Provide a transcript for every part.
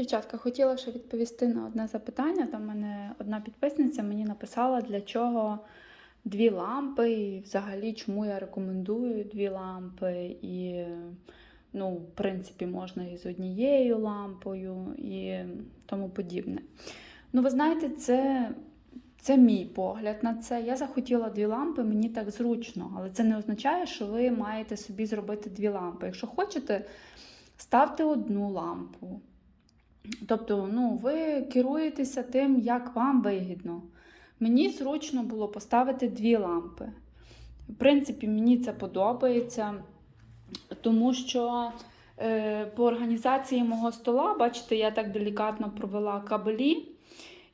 Дівчатка, хотіла ще відповісти на одне запитання. Там мене одна підписниця мені написала, для чого дві лампи, і взагалі чому я рекомендую дві лампи. І, ну, в принципі, можна і з однією лампою і тому подібне. Ну, ви знаєте, це, це мій погляд на це. Я захотіла дві лампи, мені так зручно, але це не означає, що ви маєте собі зробити дві лампи. Якщо хочете, ставте одну лампу. Тобто, ну, ви керуєтеся тим, як вам вигідно. Мені зручно було поставити дві лампи. В принципі, мені це подобається, тому що е, по організації мого стола, бачите, я так делікатно провела кабелі.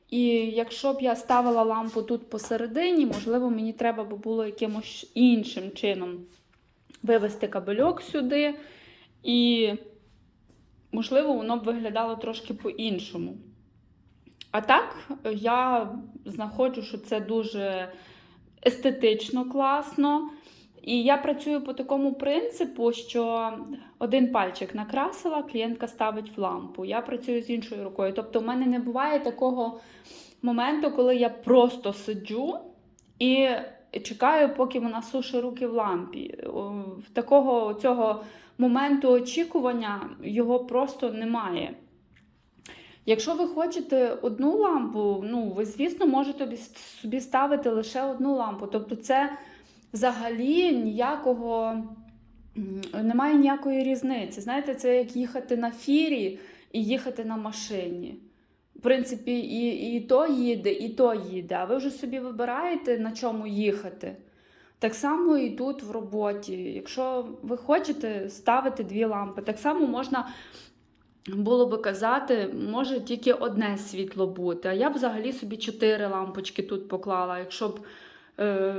І якщо б я ставила лампу тут посередині, можливо, мені треба б було якимось іншим чином вивести кабельок сюди. І можливо, воно б виглядало трошки по-іншому. А так, я знаходжу, що це дуже естетично класно. І я працюю по такому принципу, що один пальчик накрасила, клієнтка ставить в лампу. Я працюю з іншою рукою. Тобто, в мене не буває такого моменту, коли я просто сиджу і чекаю, поки вона сушить руки в лампі. Такого цього моменту очікування його просто немає. Якщо ви хочете одну лампу, ну ви, звісно, можете собі- ставити лише одну лампу. Тобто, це взагалі ніякого немає ніякої різниці. Знаєте, це як їхати на фірі і їхати на машині. В принципі, і, і то їде, і то їде. А ви вже собі вибираєте, на чому їхати. Так само і тут в роботі. Якщо ви хочете ставити дві лампи, так само можна було би казати, може тільки одне світло бути. А я б взагалі собі чотири лампочки тут поклала. Якщо б, е,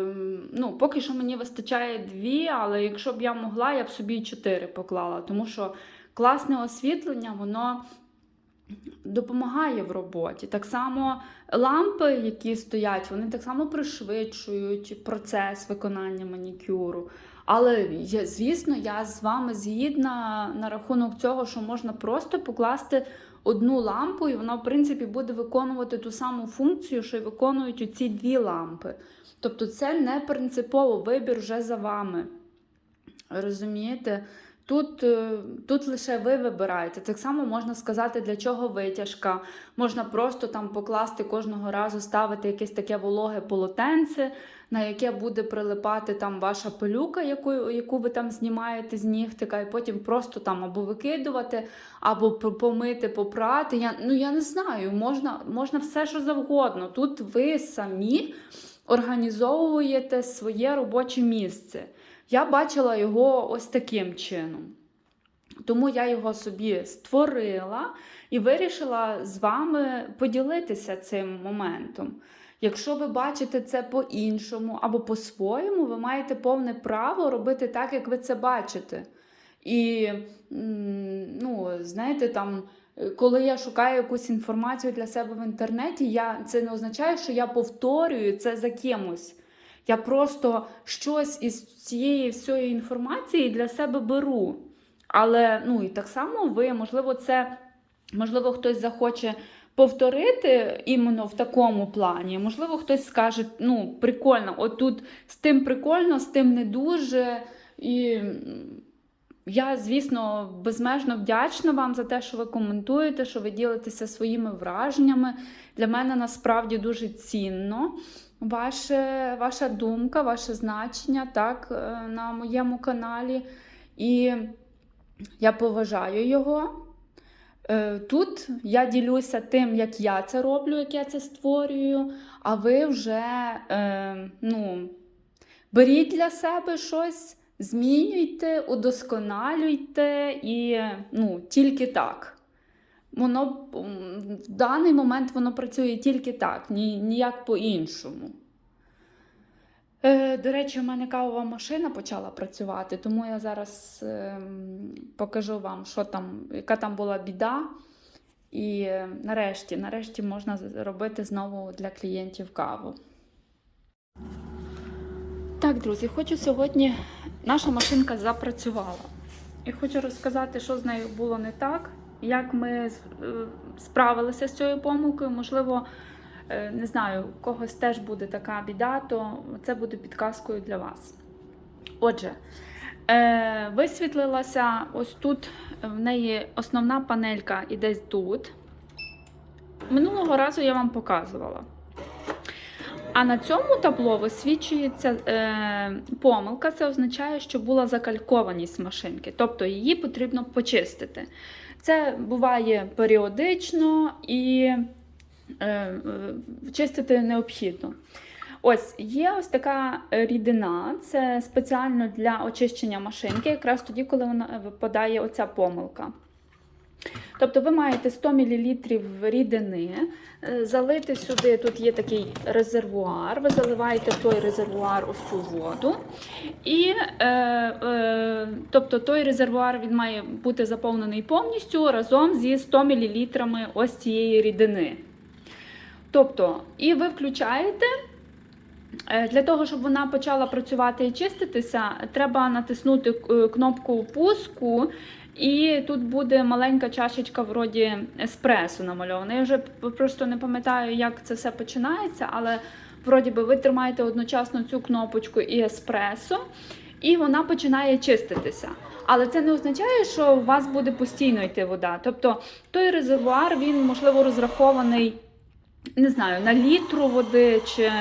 ну, поки що мені вистачає дві, але якщо б я могла, я б собі і чотири поклала. Тому що класне освітлення, воно допомагає в роботі. Так само лампи, які стоять, вони так само пришвидшують процес виконання манікюру. Але я, звісно, я з вами згідна на рахунок цього, що можна просто покласти одну лампу, і вона, в принципі, буде виконувати ту саму функцію, що й виконують оці дві лампи. Тобто, це не принципово вибір вже за вами. Розумієте? Тут, е, тут лише ви вибираєте. Так само можна сказати, для чого витяжка. Можна просто там покласти кожного разу, ставити якесь таке вологе полотенце, на яке буде прилипати там ваша пилюка, яку, яку ви там знімаєте з нігтика, і потім просто там або викидувати, або помити, попрати. Я, ну я не знаю, можна, можна все, що завгодно. Тут ви самі організовуєте своє робоче місце. Я бачила його ось таким чином. Тому я його собі створила і вирішила з вами поділитися цим моментом. Якщо ви бачите це по-іншому або по-своєму, ви маєте повне право робити так, як ви це бачите. І, ну, знаєте, там, коли я шукаю якусь інформацію для себе в інтернеті, я, це не означає, що я повторюю це за кимось. Я просто щось із цієї всієї інформації для себе беру. Але ну і так само ви, можливо, це можливо, хтось захоче повторити іменно в такому плані. Можливо, хтось скаже, ну, прикольно, отут з тим прикольно, з тим не дуже. І я, звісно, безмежно вдячна вам за те, що ви коментуєте, що ви ділитеся своїми враженнями. Для мене насправді дуже цінно ваше, ваша думка, ваше значення так, е, на моєму каналі. І я поважаю його. Е, Тут я ділюся тим, як я це роблю, як я це створюю, а ви вже е, ну, беріть для себе щось, змінюйте, удосконалюйте і ну, тільки так. Воно в даний момент воно працює тільки так, ні, ніяк по-іншому. Е, до речі, у мене кавова машина почала працювати, тому я зараз ем, покажу вам, що там, яка там була біда. І е, нарешті, нарешті можна робити знову для клієнтів каву. Так, друзі, хочу сьогодні. Наша машинка запрацювала. І хочу розказати, що з нею було не так. Як ми е, справилися з цією помилкою. Можливо, е, не знаю, у когось теж буде така біда, то це буде підказкою для вас. Отже, е, висвітлилася ось тут, в неї основна панелька і десь тут. Минулого разу я вам показувала. А на цьому табло висвічується е, помилка. Це означає, що була закалькованість машинки, тобто її потрібно почистити. Це буває періодично і е, е, чистити необхідно. Ось є ось така рідина, це спеціально для очищення машинки, якраз тоді, коли вона випадає оця помилка. Тобто ви маєте 100 мл рідини, е, залити сюди, тут є такий резервуар, ви заливаєте той резервуар ось цю воду. І е, е, тобто той резервуар він має бути заповнений повністю разом зі 100 мл ось цієї рідини. Тобто, і ви включаєте. Е, Для того, щоб вона почала працювати і чиститися, треба натиснути е, кнопку пуску, і тут буде маленька чашечка вроді еспресо намальована. Я вже просто не пам'ятаю, як це все починається, але вроді би ви тримаєте одночасно цю кнопочку і еспресо, і вона починає чиститися. Але це не означає, що у вас буде постійно йти вода. Тобто той резервуар, він можливо розрахований, не знаю, на літру води чи,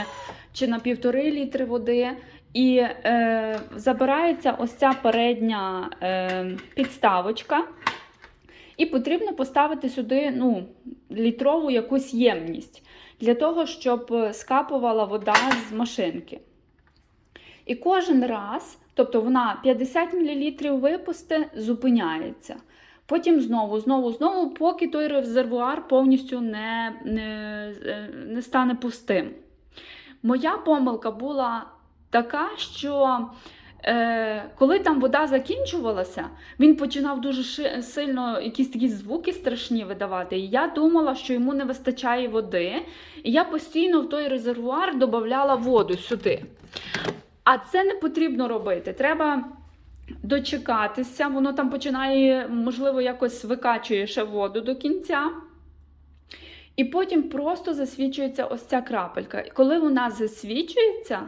чи на півтори літри води. І е, забирається ось ця передня е, підставочка, і потрібно поставити сюди ну, літрову якусь ємність для того, щоб скапувала вода з машинки. І кожен раз, тобто вона 50 мл випусте, зупиняється. Потім знову, знову, знову, поки той резервуар повністю не, не, е, не стане пустим. Моя помилка була така, що е, коли там вода закінчувалася, він починав дуже ши- сильно якісь такі звуки страшні видавати. І я думала, що йому не вистачає води. І я постійно в той резервуар додавала воду сюди. А це не потрібно робити. Треба дочекатися, воно там починає, можливо, якось викачує ще воду до кінця. І потім просто засвічується ось ця крапелька. І коли вона засвічується,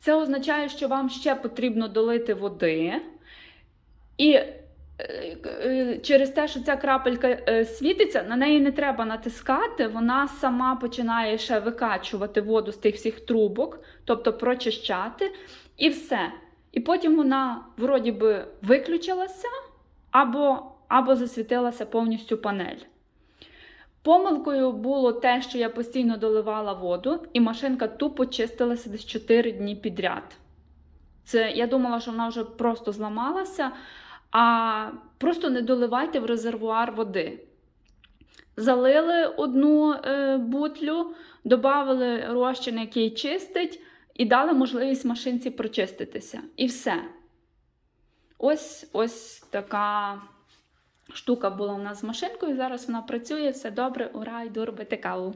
це означає, що вам ще потрібно долити води. І е, е, через те, що ця крапелька е, світиться, на неї не треба натискати, вона сама починає ще викачувати воду з тих всіх трубок, тобто прочищати, і все. І потім вона вроді би виключилася або, або засвітилася повністю панель. Помилкою було те, що я постійно доливала воду, і машинка тупо чистилася десь 4 дні підряд. Це я думала, що вона вже просто зламалася, а просто не доливайте в резервуар води. Залили одну е, бутлю, додали розчин, який чистить, і дали можливість машинці прочиститися. І все. Ось ось така штука була у нас з машинкою. Зараз вона працює, все добре, ура, йду робити каву.